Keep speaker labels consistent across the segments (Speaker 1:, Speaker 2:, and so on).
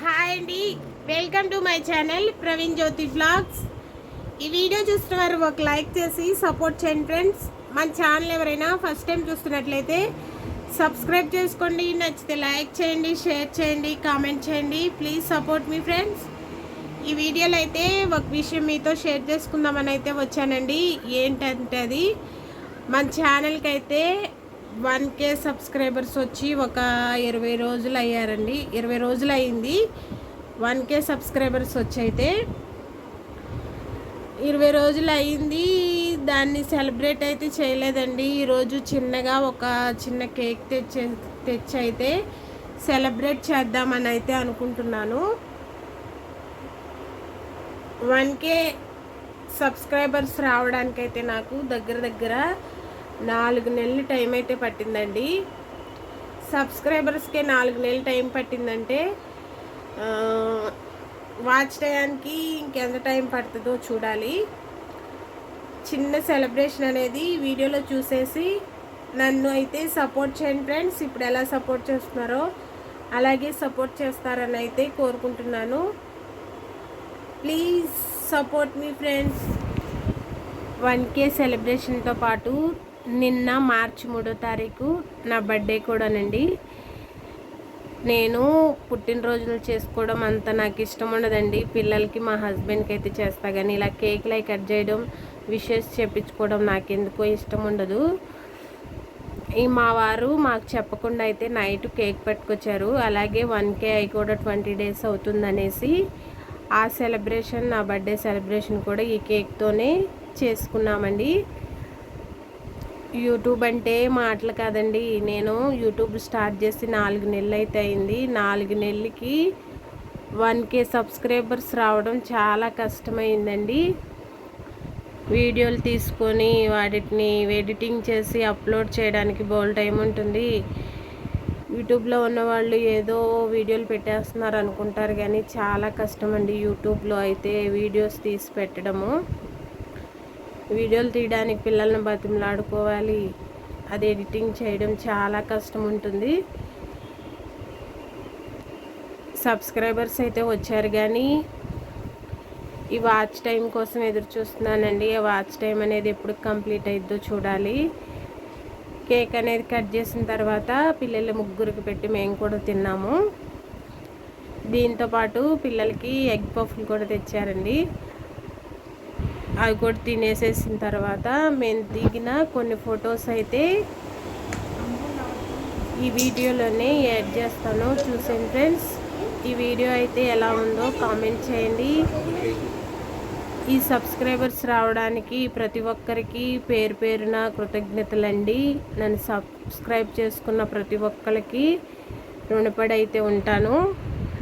Speaker 1: Hi అండి. Welcome to my channel Praveen Jyothi blogs ఈ video చూస్తున్న వారు ఒక లైక్ చేసి సపోర్ట్ చేయండి ఫ్రెండ్స్ మన ఛానల్ ఎవరైనా ఫస్ట్ టైం చూస్తున్నట్లయితే సబ్స్క్రైబ్ చేసుకోండి నచ్చితే లైక్ చేయండి షేర్ చేయండి కామెంట్ చేయండి. ప్లీజ్ సపోర్ట్ మీ ఫ్రెండ్స్ ఈ వీడియోలో అయితే ఒక విషయం మీతో షేర్ చేసుకుందామని అయితే వచ్చానండి. ఏంటంటే అది? మన ఛానల్కి అయితే వన్ కే సబ్స్క్రైబర్స్ వచ్చి ఒక ఇరవై రోజులు అయ్యారండి. ఇరవై రోజులు అయింది. వన్ కే సబ్స్క్రైబర్స్ వచ్చి అయితే ఇరవై రోజులు అయింది. దాన్ని సెలబ్రేట్ అయితే చేయలేదండి. ఈరోజు చిన్నగా ఒక చిన్న కేక్ తెచ్చే తెచ్చి అయితే సెలబ్రేట్ చేద్దామని అయితే అనుకుంటున్నాను. వన్ కే సబ్స్క్రైబర్స్ రావడానికైతే నాకు దగ్గర దగ్గర నాలుగు నెలలు టైం అయితే పట్టిందండి. సబ్స్క్రైబర్స్కే నాలుగు నెలలు టైం పట్టిందంటే వాచ్ టయానికి ఇంకెంత టైం పడుతుందో చూడాలి. చిన్న సెలబ్రేషన్ అనేది వీడియోలో చూసేసి నన్ను అయితే సపోర్ట్ చేయండి ఫ్రెండ్స్ ఇప్పుడు ఎలా సపోర్ట్ చేస్తున్నారో అలాగే సపోర్ట్ చేస్తారని అయితే కోరుకుంటున్నాను. ప్లీజ్ సపోర్ట్ మీ ఫ్రెండ్స్ వన్ కే సెలబ్రేషన్తో పాటు నిన్న మార్చి మూడో తారీఖు నా బర్త్డే కూడానండి. నేను పుట్టినరోజులు చేసుకోవడం అంత నాకు ఇష్టం ఉండదండి. పిల్లలకి మా హస్బెండ్కి అయితే చేస్తా కానీ ఇలా కేక్లు అవి కట్ చేయడం విషెస్ చెప్పించుకోవడం నాకు ఎందుకో ఇష్టం ఉండదు. ఈ మా వారు మాకు చెప్పకుండా అయితే నైట్ కేక్ పట్టుకొచ్చారు. అలాగే వన్ కే అయి కూడా ట్వంటీ డేస్ అవుతుందనేసి ఆ సెలబ్రేషన్ నా బర్త్డే సెలబ్రేషన్ కూడా ఈ కేక్తోనే చేసుకున్నామండి. యూట్యూబ్ అంటే మాటలు కాదండి. నేను యూట్యూబ్ స్టార్ట్ చేసి నాలుగు నెలలు అయితే అయింది. నాలుగు నెలలకి వన్ కే సబ్స్క్రైబర్స్ రావడం చాలా కష్టమైందండి. వీడియోలు తీసుకొని వాటిని ఎడిటింగ్ చేసి అప్లోడ్ చేయడానికి బోల్ టైం ఉంటుంది. యూట్యూబ్లో ఉన్న వాళ్ళు ఏదో వీడియోలు పెట్టేస్తున్నారు అనుకుంటారు కానీ చాలా కష్టం అండి యూట్యూబ్లో అయితే వీడియోస్ తీసి పెట్టడము. వీడియోలు తీయడానికి పిల్లల్ని బతిమలాడుకోవాలి. అది ఎడిటింగ్ చేయడం చాలా కష్టం ఉంటుంది సబ్స్క్రైబర్స్ అయితే వచ్చారు కానీ ఈ వాచ్ టైం కోసం ఎదురు చూస్తున్నానండి. ఈ వాచ్ టైం అనేది ఎప్పుడు కంప్లీట్ అయిద్దో చూడాలి. కేక్ అనేది కట్ చేసిన తర్వాత పిల్లలు ముగ్గురికి పెట్టి మేము కూడా తిన్నాము. దీంతో పాటు పిల్లలకి ఎగ్ పఫ్లు కూడా తెచ్చారండి. అవి కూడా తినేసేసిన తర్వాత మేము దిగిన కొన్ని ఫొటోస్ అయితే ఈ వీడియోలోనే యాడ్ చేస్తాను. చూసాను ఫ్రెండ్స్. ఈ వీడియో అయితే ఎలా ఉందో కామెంట్ చేయండి. ఈ సబ్స్క్రైబర్స్ రావడానికి ప్రతి ఒక్కరికి పేరు పేరున కృతజ్ఞతలండి. నన్ను సబ్స్క్రైబ్ చేసుకున్న ప్రతి ఒక్కరికి రుణపడి అయితే ఉంటాను.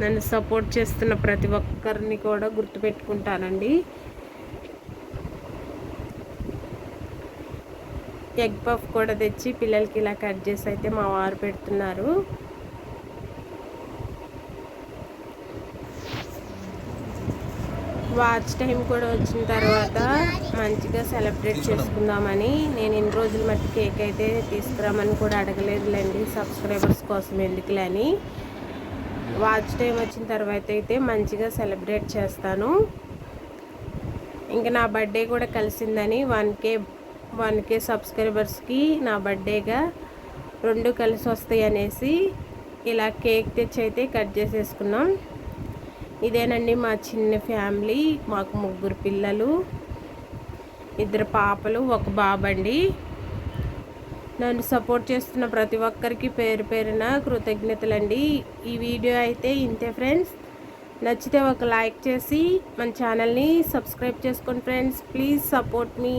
Speaker 1: నన్ను సపోర్ట్ చేస్తున్న ప్రతి ఒక్కరిని కూడా గుర్తుపెట్టుకుంటానండి. ఎగ్ పఫ్ కూడా తెచ్చి పిల్లలకి ఇలా కట్ చేసి అయితే మా వారు పెడుతున్నారు. వాచ్ టైం కూడా వచ్చిన తర్వాత మంచిగా సెలబ్రేట్ చేసుకుందామని నేను ఇన్ని రోజులు మట్టి కేక్ అయితే తీసుకురామని కూడా అడగలేదులేండి సబ్స్క్రైబర్స్ కోసం ఎందుకులే అని వాచ్ టైం వచ్చిన తర్వాత అయితే మంచిగా సెలబ్రేట్ చేస్తాను. ఇంకా నా బర్త్డే కూడా కలిసిందని వన్ కే వన్ కే సబ్స్క్రైబర్స్కి నా బర్త్డేగా రెండు కలిసి వస్తాయి అనేసి ఇలా కేక్ తెచ్చి అయితే కట్ చేసేసుకున్నాం. ఇదేనండి మా చిన్న ఫ్యామిలీ మాకు ముగ్గురు పిల్లలు ఇద్దరు పాపలు ఒక బాబండి. నన్ను సపోర్ట్ చేస్తున్న ప్రతి ఒక్కరికి పేరు పేరున కృతజ్ఞతలండి. ఈ వీడియో అయితే ఇంతే ఫ్రెండ్స్. నచ్చితే ఒక లైక్ చేసి మన ఛానల్ని సబ్స్క్రైబ్ చేసుకోండి ఫ్రెండ్స్. Please support me.